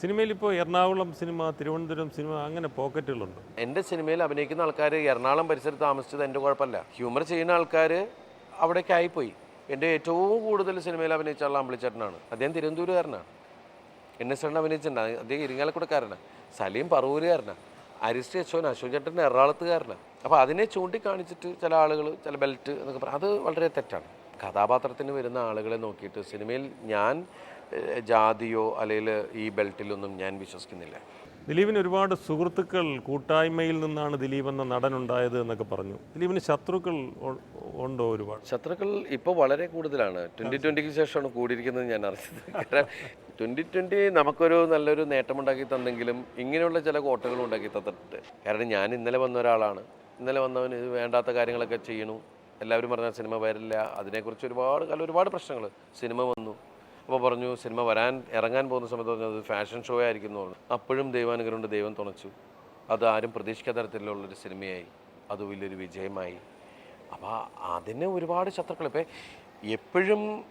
സിനിമയിൽ ഇപ്പോൾ Ernakulam cinema Thiruvananthapuram cinema അങ്ങനെ പോക്കറ്റുകളുണ്ട്. എന്റെ സിനിമയിൽ അഭിനയിക്കുന്ന ആൾക്കാർ എറണാകുളം പരിസരത്ത് താമസിച്ചത് എന്റെ കുഴപ്പമില്ല. ഹ്യൂമർ ചെയ്യുന്ന ആൾക്കാർ അവിടേക്ക് ആയിപ്പോയി. എന്റെ ഏറ്റവും കൂടുതൽ സിനിമയിൽ അഭിനയിച്ച ആൾ അമ്പിളിച്ചേട്ടനാണ്. അദ്ദേഹം തിരുവനന്തപുരക്കാരനാണ് എൻ എസ് ചേട്ടൻ അഭിനയിച്ചിട്ടുണ്ട്. അദ്ദേഹം ഇരിങ്ങാലക്കുടക്കാരനാണ് സലീം പറവൂരുകാരനാണ് അരിസ്റ്റ് യശോൻ അശോക് ചേട്ടൻ എറണാകുളത്തുകാരനാണ് അപ്പോൾ അതിനെ ചൂണ്ടിക്കാണിച്ചിട്ട് ചില ആളുകൾ ചില ബെൽറ്റ് എന്നൊക്കെ പറയും അത് വളരെ തെറ്റാണ്. കഥാപാത്രത്തിന് വരുന്ന ആളുകളെ നോക്കിയിട്ട് സിനിമയിൽ ഞാൻ ജാതിയോ അല്ലെങ്കിൽ ഈ ബെൽറ്റിലൊന്നും ഞാൻ വിശ്വസിക്കുന്നില്ല. ദിലീപിന് ഒരുപാട് സുഹൃത്തുക്കൾ കൂട്ടായ്മയിൽ നിന്നാണ് ദിലീപ് എന്ന നടൻ ഉണ്ടായത് എന്നൊക്കെ പറഞ്ഞു. ദിലീപിന് ശത്രുക്കൾ ഉണ്ടോ ഒരുപാട്? ശത്രുക്കൾ ഇപ്പോൾ വളരെ കൂടുതലാണ്. ട്വന്റി ട്വന്റിക്ക് ശേഷമാണ് കൂടിയിരിക്കുന്നത് ഞാൻ അറിഞ്ഞത്. കാരണം ട്വന്റി ട്വന്റി നമുക്കൊരു നല്ലൊരു നേട്ടമുണ്ടാക്കി തന്നെങ്കിലും ഇങ്ങനെയുള്ള ചില കോട്ടകളും ഉണ്ടാക്കി തന്നിട്ടുണ്ട്. കാരണം ഞാൻ ഇന്നലെ വന്ന ഒരാളാണ്. ഇന്നലെ വന്നവൻ ഇത് വേണ്ടാത്ത കാര്യങ്ങളൊക്കെ ചെയ്യണു എല്ലാവരും പറഞ്ഞാൽ സിനിമ വരില്ല. അതിനെക്കുറിച്ച് ഒരുപാട് കാലം ഒരുപാട് പ്രശ്നങ്ങൾ സിനിമ വന്നു. അപ്പോൾ പറഞ്ഞു സിനിമ വരാൻ ഇറങ്ങാൻ പോകുന്ന സമയത്ത് പറഞ്ഞത് ഫാഷൻ ഷോ ആയിരിക്കും എന്ന് പറഞ്ഞു. അപ്പോഴും ദൈവാനുഗ്രഹം കൊണ്ട് ദൈവം തുണച്ചു. അത് ആരും പ്രതീക്ഷിക്കാത്ത തരത്തിലുള്ളൊരു സിനിമയായി. അത് വലിയൊരു വിജയമായി. അപ്പോൾ അതിന് ഒരുപാട് ശത്രുക്കൾ. ഇപ്പം എപ്പോഴും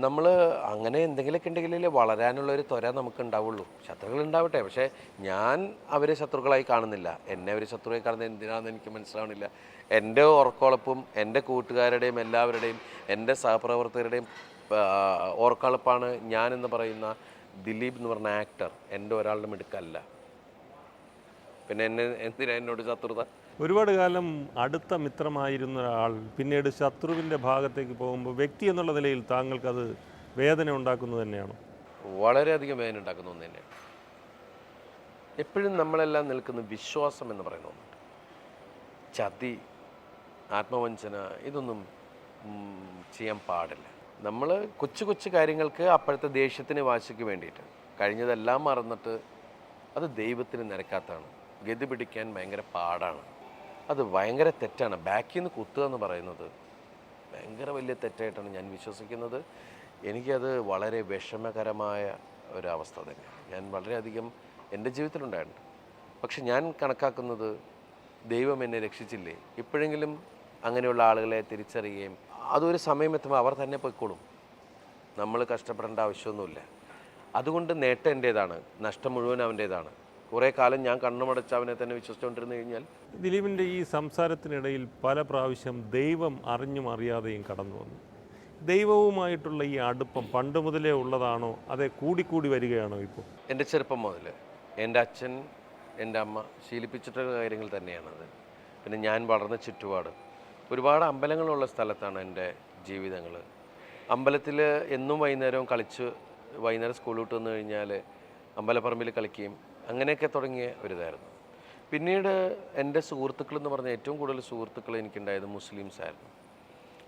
നമ്മൾ അങ്ങനെ എന്തെങ്കിലുമൊക്കെ ഉണ്ടെങ്കിലേ വളരാനുള്ള ഒരു ത്വര നമുക്ക് ഉണ്ടാവുള്ളൂ. ശത്രുക്കൾ ഉണ്ടാവട്ടെ. പക്ഷേ ഞാൻ അവരെ ശത്രുക്കളായി കാണുന്നില്ല. എന്നെ അവർ ശത്രുവായി കാണുന്നത് എന്തിനാണെന്ന് എനിക്ക് മനസ്സിലാവണില്ല. എന്റെ ഉറക്കോളപ്പും എന്റെ കൂട്ടുകാരുടെയും എല്ലാവരുടെയും എന്റെ സഹപ്രവർത്തകരുടെയും ഓർക്കുളപ്പാണ് ഞാൻ എന്ന് പറയുന്ന ദിലീപ് എന്ന് പറഞ്ഞ ആക്ടർ എന്റെ ഒരാളുടെ മിടുക്കല്ല. പിന്നെ എന്നെ എന്തിനാ എന്നോട് ശത്രുത? ഒരുപാട് കാലം അടുത്ത മിത്രമായിരുന്ന ഒരാൾ പിന്നീട് ശത്രുവിന്റെ ഭാഗത്തേക്ക് പോകുമ്പോൾ വ്യക്തി എന്നുള്ള നിലയിൽ താങ്കൾക്കത് വേദന ഉണ്ടാക്കുന്നത് തന്നെയാണോ? വളരെയധികം വേദന ഉണ്ടാക്കുന്ന ഒന്ന് തന്നെയാണ്. എപ്പോഴും നമ്മളെല്ലാം നിൽക്കുന്ന വിശ്വാസം എന്ന് പറയുന്ന ഒന്നുണ്ട് ചതി ആത്മവഞ്ചന ഇതൊന്നും ചെയ്യാൻ പാടില്ല. നമ്മൾ കൊച്ചു കൊച്ചു കാര്യങ്ങൾക്ക് അപ്പോഴത്തെ ദേഷ്യത്തിന് വാശിക്ക് വേണ്ടിയിട്ട്. കഴിഞ്ഞതെല്ലാം മറന്നിട്ട് അത് ദൈവത്തിന് നിരക്കാത്താണ്. ഗതി പിടിക്കാൻ ഭയങ്കര പാടാണ്. അത് ഭയങ്കര തെറ്റാണ്. ബാക്കിൽ നിന്ന് കുത്തുക എന്ന് പറയുന്നത് ഭയങ്കര വലിയ തെറ്റായിട്ടാണ് ഞാൻ വിശ്വസിക്കുന്നത്. എനിക്കത് വളരെ വിഷമകരമായ ഒരവസ്ഥ തന്നെ. ഞാൻ വളരെയധികം എന്റെ ജീവിതത്തിലുണ്ടായിട്ടുണ്ട്. പക്ഷെ ഞാൻ കണക്കാക്കുന്നത് ദൈവം എന്നെ രക്ഷിച്ചില്ലേ? ഇപ്പോഴെങ്കിലും അങ്ങനെയുള്ള ആളുകളെ തിരിച്ചറിയുകയും അതൊരു സമയമെത്തുമ്പോൾ അവർ തന്നെ പൊയ്ക്കോളും. നമ്മൾ കഷ്ടപ്പെടേണ്ട ആവശ്യമൊന്നുമില്ല. അതുകൊണ്ട് നേട്ടം എന്റേതാണ് നഷ്ടം മുഴുവൻ അവന്റേതാണ് കുറേ കാലം ഞാൻ കണ്ണുമടച്ച് അവനെ തന്നെ വിശ്വസിച്ചുകൊണ്ടിരുന്നു കഴിഞ്ഞാൽ ദിലീപിന്റെ ഈ സംസാരത്തിനിടയിൽ പല പ്രാവശ്യം ദൈവം അറിഞ്ഞും അറിയാതെയും കടന്നു വന്നു. ദൈവവുമായിട്ടുള്ള ഈ അടുപ്പം പണ്ട് മുതലേ ഉള്ളതാണോ? അതെ കൂടിക്കൂടി വരികയാണോ ഇപ്പോൾ? എന്റെ ചെറുപ്പം മുതൽ എന്റെ അച്ഛൻ എന്റെ അമ്മ ശീലിപ്പിച്ചിട്ടുള്ള കാര്യങ്ങൾ തന്നെയാണത്. പിന്നെ ഞാൻ വളർന്ന ചുറ്റുപാട്. ഒരുപാട് അമ്പലങ്ങളുള്ള സ്ഥലത്താണ് എന്റെ ജീവിതങ്ങൾ. അമ്പലത്തിൽ എന്നും വൈകുന്നേരവും കളിച്ച് വൈകുന്നേരം സ്കൂളിൽ വിട്ട് വന്നു കഴിഞ്ഞാൽ അമ്പലപ്പറമ്പിൽ കളിക്കുകയും അങ്ങനെയൊക്കെ തുടങ്ങിയ ഒരിതായിരുന്നു. പിന്നീട് എന്റെ സുഹൃത്തുക്കൾ എന്ന് പറഞ്ഞാൽ ഏറ്റവും കൂടുതൽ സുഹൃത്തുക്കൾ എനിക്കുണ്ടായത് മുസ്ലിംസ് ആയിരുന്നു.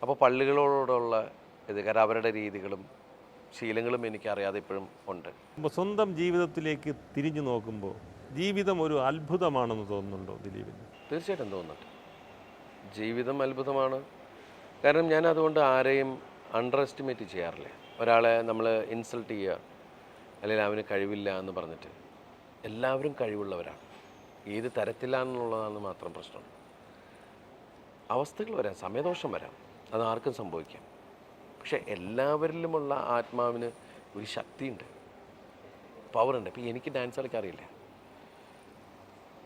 അപ്പോൾ പള്ളികളോടുള്ള ഇത് കാരണം അവരുടെ രീതികളും ശീലങ്ങളും എനിക്കറിയാതെ ഇപ്പോഴും ഉണ്ട്. സ്വന്തം ജീവിതത്തിലേക്ക് തിരിഞ്ഞു നോക്കുമ്പോൾ ജീവിതം ഒരു അത്ഭുതമാണെന്ന് തോന്നുന്നുണ്ടോ ദിലീപിന്? തീർച്ചയായിട്ടും തോന്നുന്നുണ്ട്. ജീവിതം അത്ഭുതമാണ്. കാരണം ഞാൻ അതുകൊണ്ട് ആരെയും അണ്ടർ എസ്റ്റിമേറ്റ് ചെയ്യാറില്ല. ഒരാളെ നമ്മൾ ഇൻസൾട്ട് ചെയ്യുക അല്ലെങ്കിൽ അവന് കഴിവില്ല എന്ന് പറഞ്ഞിട്ട് എല്ലാവരും കഴിവുള്ളവരാണ്. ഏത് തരത്തിലാണെന്നുള്ളതാണ് മാത്രം പ്രശ്നം. അവസ്ഥകൾ വരാം സമയദോഷം വരാം. അത് ആർക്കും സംഭവിക്കാം. പക്ഷേ എല്ലാവരിലുമുള്ള ആത്മാവിന് ഒരു ശക്തിയുണ്ട്. പവറുണ്ട് ഇപ്പം എനിക്ക് ഡാൻസ് കളിക്കാറില്ല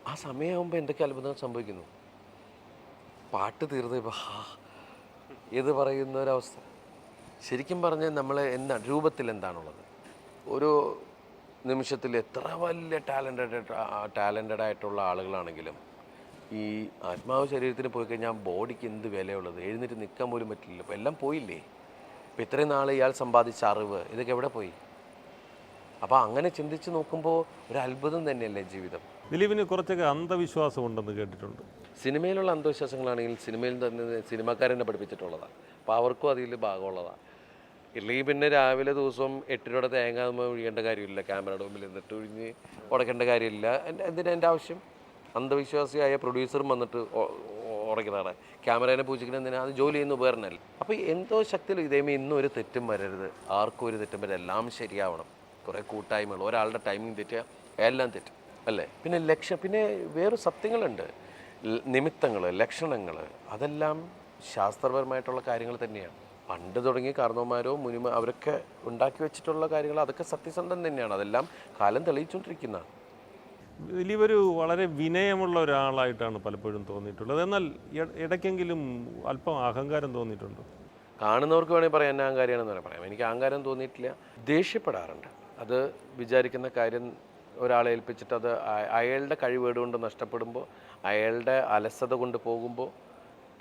ആ സമയമാകുമ്പോൾ എന്തൊക്കെ അത്ഭുതങ്ങൾ സംഭവിക്കുന്നു? പാട്ട് തീർന്നു ഇപ്പം ഹാ ഇത് പറയുന്ന ഒരവസ്ഥ. ശരിക്കും പറഞ്ഞാൽ നമ്മൾ എന്താണ് രൂപത്തിൽ എന്താണുള്ളത്? ഒരു നിമിഷത്തിൽ എത്ര വലിയ ടാലന്റഡ് ടാലന്റഡ് ആയിട്ടുള്ള ആളുകളാണെങ്കിലും ഈ ആത്മാവ് ശരീരത്തിന് പോയി കഴിഞ്ഞാൽ ബോഡിക്ക് എന്ത് വിലയുള്ളത്? എഴുന്നേറ്റ് നിൽക്കാൻ പോലും പറ്റില്ല എല്ലാം പോയില്ലേ? ഇപ്പം ഇത്രയും നാൾ ഇയാൾ സമ്പാദിച്ച അറിവ് ഇതൊക്കെ എവിടെ പോയി? അപ്പോൾ അങ്ങനെ ചിന്തിച്ച് നോക്കുമ്പോൾ ഒരു അത്ഭുതം തന്നെയല്ലേ ജീവിതം. ദിലീപിന് കുറച്ചൊക്കെ അന്ധവിശ്വാസം ഉണ്ടെന്ന് കേട്ടിട്ടുണ്ട്. സിനിമയിലുള്ള അന്ധവിശ്വാസങ്ങളാണെങ്കിൽ സിനിമയിൽ തന്നെ സിനിമാക്കാരെന്നെ പഠിപ്പിച്ചിട്ടുള്ളതാണ് അപ്പോൾ അവർക്കും അതിൽ ഭാഗമുള്ളതാണ് ഇല്ലെങ്കിൽ പിന്നെ രാവിലെ ദിവസം എട്ട് രൂപയുടെ തേങ്ങ ഒഴിയേണ്ട കാര്യമില്ല. ക്യാമറയുടെ മുമ്പിൽ നിന്നിട്ട് ഒഴിഞ്ഞ് ഉടക്കേണ്ട കാര്യമില്ല. എന്റെ എന്തിനാ എന്റെ ആവശ്യം? അന്ധവിശ്വാസിയായ പ്രൊഡ്യൂസറും വന്നിട്ട് ഉടക്കുന്നതാണ്. ക്യാമറേനെ പൂജിക്കുന്ന എന്തിനാ? അത് ജോലി ചെയ്യുന്ന ഉപകരണമല്ല. അപ്പോൾ എന്തോ ശക്തിയിൽ ഇതേമേ ഇന്നും ഒരു തെറ്റും വരരുത്. ആർക്കും ഒരു തെറ്റും വരരുത്. എല്ലാം ശരിയാവണം. കുറേ കൂട്ടായ്മകൾ ഒരാളുടെ ടൈമിംഗ് തെറ്റുക എല്ലാം തെറ്റും അല്ലേ? പിന്നെ ലക്ഷ്യം പിന്നെ വേറെ സത്യങ്ങളുണ്ട്. നിമിത്തങ്ങൾ ലക്ഷണങ്ങൾ അതെല്ലാം ശാസ്ത്രപരമായിട്ടുള്ള കാര്യങ്ങൾ തന്നെയാണ്. പണ്ട് തുടങ്ങി കാരണവന്മാരോ മുനിമ അവരൊക്കെ ഉണ്ടാക്കി വെച്ചിട്ടുള്ള കാര്യങ്ങൾ അതൊക്കെ സത്യസന്ധം തന്നെയാണ്. അതെല്ലാം കാലം തെളിയിച്ചുകൊണ്ടിരിക്കുന്നതാണ് ദിലീപ് ഒരു വളരെ വിനയമുള്ള ഒരാളായിട്ടാണ് പലപ്പോഴും തോന്നിയിട്ടുള്ളത്. എന്നാൽ ഇടയ്ക്കെങ്കിലും അല്പം അഹങ്കാരം തോന്നിയിട്ടുണ്ടോ? കാണുന്നവർക്ക് വേണമെങ്കിൽ പറയാൻ എന്നെ അഹങ്കാരിയാണെന്ന് പറയാം. എനിക്ക് അഹങ്കാരം തോന്നിയിട്ടില്ല. ദേഷ്യപ്പെടാറുണ്ട്. അത് വിചാരിക്കുന്ന കാര്യം ഒരാളെ ഏൽപ്പിച്ചിട്ട് അത് അയാളുടെ കഴിവേട് കൊണ്ട് നഷ്ടപ്പെടുമ്പോൾ അയാളുടെ അലസത കൊണ്ട് പോകുമ്പോൾ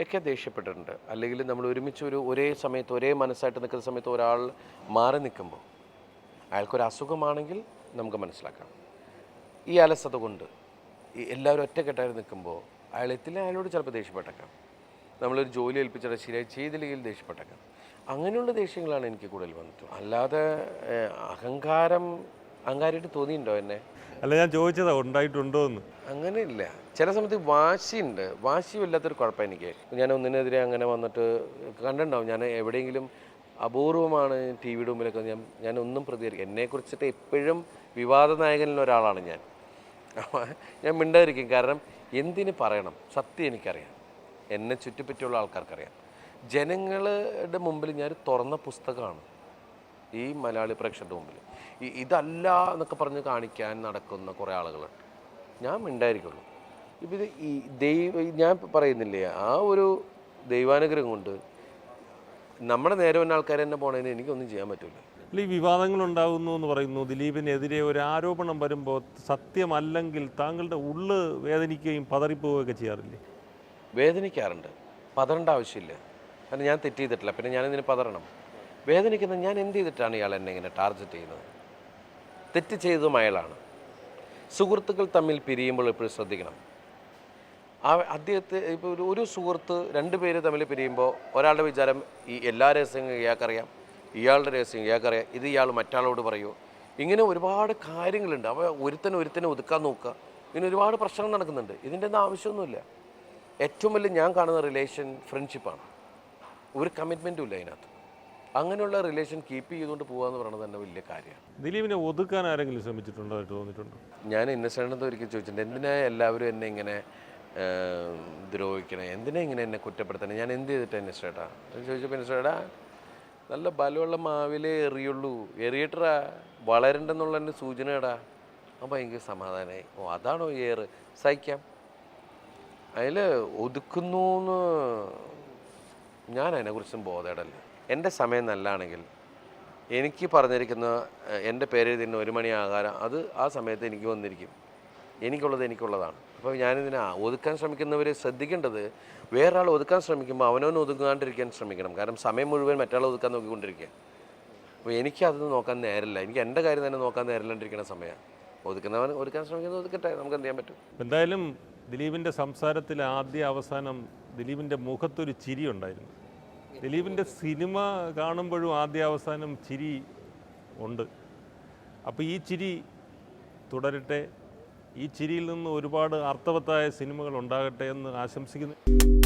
ഒക്കെ ദേഷ്യപ്പെട്ടിട്ടുണ്ട്. അല്ലെങ്കിൽ നമ്മൾ ഒരുമിച്ച് ഒരു ഒരേ സമയത്ത് ഒരേ മനസ്സായിട്ട് നിൽക്കുന്ന സമയത്ത് ഒരാൾ മാറി നിൽക്കുമ്പോൾ അയാൾക്കൊരു അസുഖമാണെങ്കിൽ നമുക്ക് മനസ്സിലാക്കാം. ഈ അലസത കൊണ്ട് എല്ലാവരും ഒറ്റക്കെട്ടായി നിൽക്കുമ്പോൾ അയാൾ എത്തില്ല അയാളോട് ചിലപ്പോൾ ദേഷ്യപ്പെട്ടേക്കാം. നമ്മളൊരു ജോലി ഏൽപ്പിച്ചിട്ട് ശരിയായി ചെയ്തില്ലെങ്കിൽ ദേഷ്യപ്പെട്ടേക്കാം. അങ്ങനെയുള്ള ദേഷ്യങ്ങളാണ് എനിക്ക് കൂടുതൽ വന്നിട്ടുള്ളത്. അല്ലാതെ അഹങ്കാരം അഹങ്കാരമായിട്ട് തോന്നിയിട്ടുണ്ടോ എന്നെ? അല്ല ഞാൻ ചോദിച്ചതാ ഉണ്ടായിട്ടുണ്ടോ എന്ന് അങ്ങനെയില്ല. ചില സമയത്ത് വാശിയുണ്ട്. വാശി വല്ലാത്തൊരു കുഴപ്പം എനിക്ക്. ഞാൻ ഒന്നിനെതിരെ അങ്ങനെ വന്നിട്ട് കണ്ടിട്ടുണ്ടാവും. ഞാൻ എവിടെയെങ്കിലും അപൂർവമാണ് ടി വിയുടെ മുമ്പിലൊക്കെ ഞാൻ ഞാൻ ഒന്നും പ്രതികരിക്കും എന്നെക്കുറിച്ചിട്ട് എപ്പോഴും വിവാദ നായകനിൽ ഒരാളാണ് ഞാൻ. ഞാൻ മിണ്ടാതിരിക്കും. കാരണം എന്തിന് പറയണം? സത്യം എനിക്കറിയാം. എന്നെ ചുറ്റിപ്പറ്റിയുള്ള ആൾക്കാർക്കറിയാം. ജനങ്ങളുടെ മുമ്പിൽ ഞാൻ തുറന്ന പുസ്തകമാണ് ഈ മലയാളി പ്രേക്ഷകരുടെ മുമ്പിൽ. ഈ ഇതല്ല എന്നൊക്കെ പറഞ്ഞ് കാണിക്കാൻ നടക്കുന്ന കുറേ ആളുകളുണ്ട് ഞാൻ മിണ്ടായിരിക്കുള്ളൂ. ഇപ്പം ഈ ദൈവ ഞാൻ പറയുന്നില്ലേ ആ ഒരു ദൈവാനുഗ്രഹം കൊണ്ട് നമ്മുടെ നേരെ വന്ന ആൾക്കാർ തന്നെ പോണതിന് എനിക്കൊന്നും ചെയ്യാൻ പറ്റില്ല ഈ വിവാദങ്ങൾ ഉണ്ടാകുന്നു എന്ന് പറയുന്നു. ദിലീപിനെതിരെ ഒരു ആരോപണം വരുമ്പോൾ സത്യമല്ലെങ്കിൽ താങ്കളുടെ ഉള്ള് വേദനിക്കുകയും പതറിപ്പോവുകയൊക്കെ ചെയ്യാറില്ലേ? വേദനിക്കാറുണ്ട്. പതറേണ്ട ആവശ്യമില്ല. കാരണം ഞാൻ തെറ്റ് ചെയ്തിട്ടില്ല. പിന്നെ ഞാനിതിന് പതറണം. വേദനിക്കുന്ന ഞാൻ എന്ത് ചെയ്തിട്ടാണ് ഇയാൾ എന്നെ ഇങ്ങനെ ടാർഗറ്റ് ചെയ്യുന്നത്? തെറ്റ് ചെയ്തതും അയാളാണ്. സുഹൃത്തുക്കൾ തമ്മിൽ പിരിയുമ്പോൾ എപ്പോഴും ശ്രദ്ധിക്കണം. ആ അദ്ദേഹത്തെ ഇപ്പോൾ ഒരു ഒരു സുഹൃത്ത് രണ്ട് പേര് തമ്മിൽ പിരിയുമ്പോൾ ഒരാളുടെ വിചാരം ഈ എല്ലാ രഹസ്യങ്ങളും ഇയാൾക്കറിയാം. ഇയാളുടെ രഹസ്യം ഇയാൾക്കറിയാം. ഇത് ഇയാൾ മറ്റാളോട് പറയുമോ ഇങ്ങനെ ഒരുപാട് കാര്യങ്ങളുണ്ട്. അവ ഒരുത്തനെ ഒരുത്തനെ ഒതുക്കാൻ നോക്കുക. ഇങ്ങനെ ഒരുപാട് പ്രശ്നങ്ങൾ നടക്കുന്നുണ്ട്. ഇതിന്റെ ഒന്നും ആവശ്യമൊന്നുമില്ല. ഏറ്റവും വലിയ ഞാൻ കാണുന്ന റിലേഷൻ ഫ്രണ്ട്ഷിപ്പാണ് ഒരു കമ്മിറ്റ്മെന്റും ഇല്ല അതിനകത്ത്. അങ്ങനെയുള്ള റിലേഷൻ കീപ്പ് ചെയ്തുകൊണ്ട് പോകുക എന്ന് പറയുന്നത് തന്നെ വലിയ കാര്യമാണ്. ദിലീപിനെ ഒതുക്കാൻ ആരെങ്കിലും ശ്രമിച്ചിട്ടുണ്ടോ ആയിട്ട് തോന്നിയിട്ടുണ്ടോ? ഞാൻ ഇന്നസെന്റ് ഒരിക്കൽ ചോദിച്ചിട്ടുണ്ട് എന്തിനാ എല്ലാവരും എന്നെ ഇങ്ങനെ ദ്രോഹിക്കണേ? എന്തിനാ ഇങ്ങനെ എന്നെ കുറ്റപ്പെടുത്തണേ? ഞാൻ എന്ത് ചെയ്തിട്ട് എന്നെ ഇന്നസേട്ടാ ചോദിച്ചപ്പോൾ ഇന്നസേട്ടാ നല്ല ബലമുള്ള മാവിലേ എറിയുള്ളൂ. എറിയട്ടാ വളരണ്ടെന്നുള്ള എന്റെ സൂചനടാ അപ്പോൾ എനിക്ക് സമാധാനമായി ഓ അതാണോ ഏറ്? സഹിക്കാം. അതിൽ ഒതുക്കുന്നു എന്ന് ഞാൻ അതിനെക്കുറിച്ചും ബോധേടല്ല. എന്റെ സമയം നല്ലതാണെങ്കിൽ എനിക്ക് പറഞ്ഞിരിക്കുന്ന എന്റെ എന്റെ പേരെഴുതുന്ന ഒരു മണി ആകാരം അത് ആ സമയത്ത് എനിക്ക് വന്നിരിക്കും. എനിക്കുള്ളത് എനിക്കുള്ളതാണ്. അപ്പോൾ ഞാനിതിനെ ഒതുക്കാൻ ശ്രമിക്കുന്നവർ ശ്രദ്ധിക്കേണ്ടത് വേറൊരാൾ ഒതുക്കാൻ ശ്രമിക്കുമ്പോൾ അവനവൻ ഒതുങ്ങാണ്ടിരിക്കാൻ ശ്രമിക്കണം. കാരണം സമയം മുഴുവൻ മറ്റാൾ ഒതുക്കാൻ നോക്കിക്കൊണ്ടിരിക്കുക. അപ്പോൾ എനിക്ക് അത് നോക്കാൻ നേരമില്ല എനിക്ക് എന്റെ കാര്യം തന്നെ നോക്കാൻ നേരമില്ലാണ്ടിരിക്കുന്ന സമയമാണ്. ഒതുക്കുന്നവൻ ഒതുക്കാൻ ശ്രമിക്കുന്നത് ഒതുക്കട്ടെ. നമുക്ക് എന്ത് ചെയ്യാൻ പറ്റും? എന്തായാലും ദിലീപിന്റെ സംസാരത്തിൽ ആദ്യ അവസാനം ദിലീപിന്റെ മുഖത്തൊരു ചിരി ഉണ്ടായിരുന്നു. ദിലീപിന്റെ സിനിമ കാണുമ്പോഴും ആദ്യ അവസാനം ചിരി ഉണ്ട്. അപ്പോൾ ഈ ചിരി തുടരട്ടെ. ഈ ചിരിയിൽ നിന്ന് ഒരുപാട് അർത്ഥവത്തായ സിനിമകൾ ഉണ്ടാകട്ടെ എന്ന് ആശംസിക്കുന്നു.